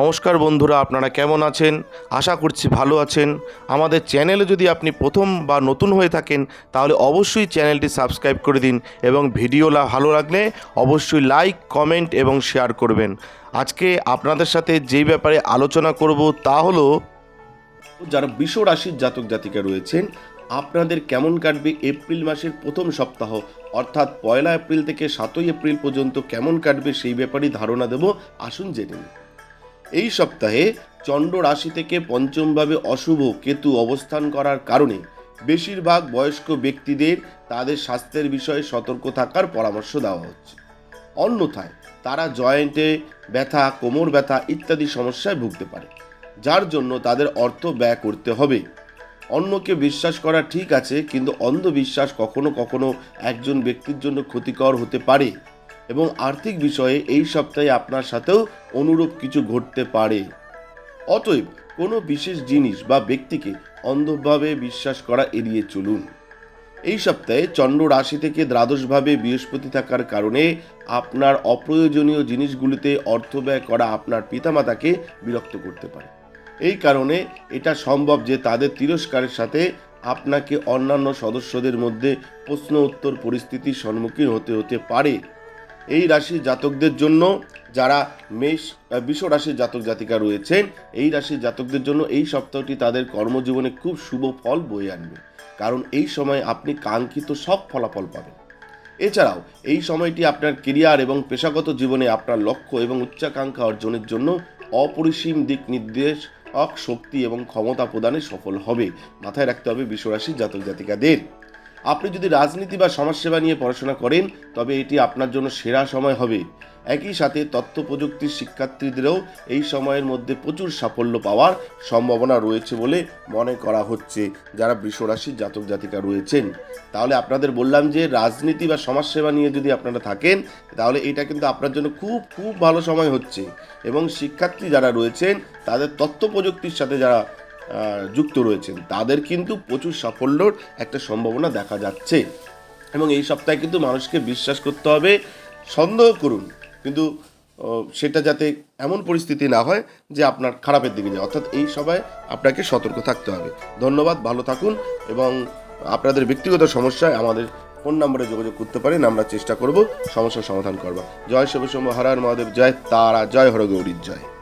নমস্কার বন্ধুরা, আপনারা কেমন আছেন? আশা করছি ভালো আছেন। আমাদের চ্যানেলে যদি আপনি প্রথম বা নতুন হয়ে থাকেন, তাহলে অবশ্যই চ্যানেলটি সাবস্ক্রাইব করে দিন এবং ভিডিও ভালো লাগলে অবশ্যই লাইক, কমেন্ট এবং শেয়ার করবেন। আজকে আপনাদের সাথে যেই ব্যাপারে আলোচনা করব তা হলো, যারা বিশ্ব রাশির জাতক জাতিকা রয়েছেন, আপনাদের কেমন কাটবে এপ্রিল মাসের প্রথম সপ্তাহ? অর্থাৎ পয়লা এপ্রিল থেকে সাতই এপ্রিল পর্যন্ত কেমন কাটবে সেই ব্যাপারেই ধারণা দেব, আসুন জেনে নিন এই সপ্তাহে চন্দ্র রাশি থেকে পঞ্চমভাবে অশুভ কেতু অবস্থান করার কারণে বেশিরভাগ বয়স্ক ব্যক্তিদের তাদের স্বাস্থ্যের বিষয়ে সতর্ক থাকার পরামর্শ দেওয়া হচ্ছে। অন্যথায় তারা জয়েন্টে ব্যথা, কোমর ব্যথা ইত্যাদি সমস্যায় ভুগতে পারে, যার জন্য তাদের অর্থ ব্যয় করতে হবে। অন্যকে বিশ্বাস করা ঠিক আছে, কিন্তু অন্ধবিশ্বাস কখনো কখনো একজন ব্যক্তির জন্য ক্ষতিকর হতে পারে। এবং আর্থিক বিষয়ে এই সপ্তাহে আপনার সাথেও অনুরূপ কিছু ঘটতে পারে। অতএব কোনো বিশেষ জিনিস বা ব্যক্তিকে অন্ধভাবে বিশ্বাস করা এড়িয়ে চলুন। এই সপ্তাহে চন্দ্র রাশি থেকে দ্বাদশভাবে বৃহস্পতি থাকার কারণে আপনার অপ্রয়োজনীয় জিনিসগুলিতে অর্থ ব্যয় করা আপনার পিতামাতাকে বিরক্ত করতে পারে। এই কারণে এটা সম্ভব যে তাদের তিরস্কারের সাথে আপনাকে অন্যান্য সদস্যদের মধ্যে প্রশ্ন উত্তর পরিস্থিতির সম্মুখীন হতে হতে পারে। এই রাশির জাতকদের জন্য যারা মেষ বিষ রাশির জাতক জাতিকা রয়েছেন এই রাশির জাতকদের জন্য এই সপ্তাহটি তাদের কর্মজীবনে খুব শুভ ফল বয়ে আনবে। কারণ এই সময় আপনি কাঙ্ক্ষিত সব ফলাফল পাবেন। এছাড়াও, এই সময়টি আপনার কেরিয়ার এবং পেশাগত জীবনে আপনার লক্ষ্য এবং উচ্চাকাঙ্ক্ষা অর্জনের জন্য অপরিসীম দিক নির্দেশ অক শক্তি এবং ক্ষমতা প্রদানে সফল হবে। মাথায় রাখতে হবে বিশ্বরাশির জাতক জাতিকাদের। আপনি যদি রাজনীতি বা সমাজসেবা নিয়ে পড়াশোনা করেন, তবে এটি আপনার জন্য সেরা সময় হবে। একই সাথে তথ্য প্রযুক্তির শিক্ষার্থীদেরও এই সময়ের মধ্যে প্রচুর সাফল্য পাওয়ার সম্ভাবনা রয়েছে বলে মনে করা হচ্ছে, যারা বৃষরাশির জাতক জাতিকা রয়েছেন। তাহলে আপনাদের বললাম যে, রাজনীতি বা সমাজসেবা নিয়ে যদি আপনারা থাকেন, তাহলে এটা কিন্তু আপনার জন্য খুব খুব ভালো সময় হচ্ছে। এবং শিক্ষার্থী যারা রয়েছেন, তাদের তথ্য প্রযুক্তির সাথে যারা যুক্ত রয়েছেন। তাদের কিন্তু প্রচুর সাফল্যর একটা সম্ভাবনা দেখা যাচ্ছে। এবং এই সপ্তাহে কিন্তু মানুষকে বিশ্বাস করতে হবে, সন্দেহ করুন। কিন্তু সেটা যাতে এমন পরিস্থিতি না হয় যে আপনার খারাপের দিকে যায়। অর্থাৎ এই সবাই আপনাকে সতর্ক থাকতে হবে। ধন্যবাদ, ভালো থাকুন। এবং আপনাদের ব্যক্তিগত সমস্যায় আমাদের ফোন নম্বরে যোগাযোগ করতে পারেন। আমরা চেষ্টা করব সমস্যার সমাধান করবা জয় শিবসম্ভ হরার মহাদেব, জয় তারা, জয় হরগৌরীর জয়।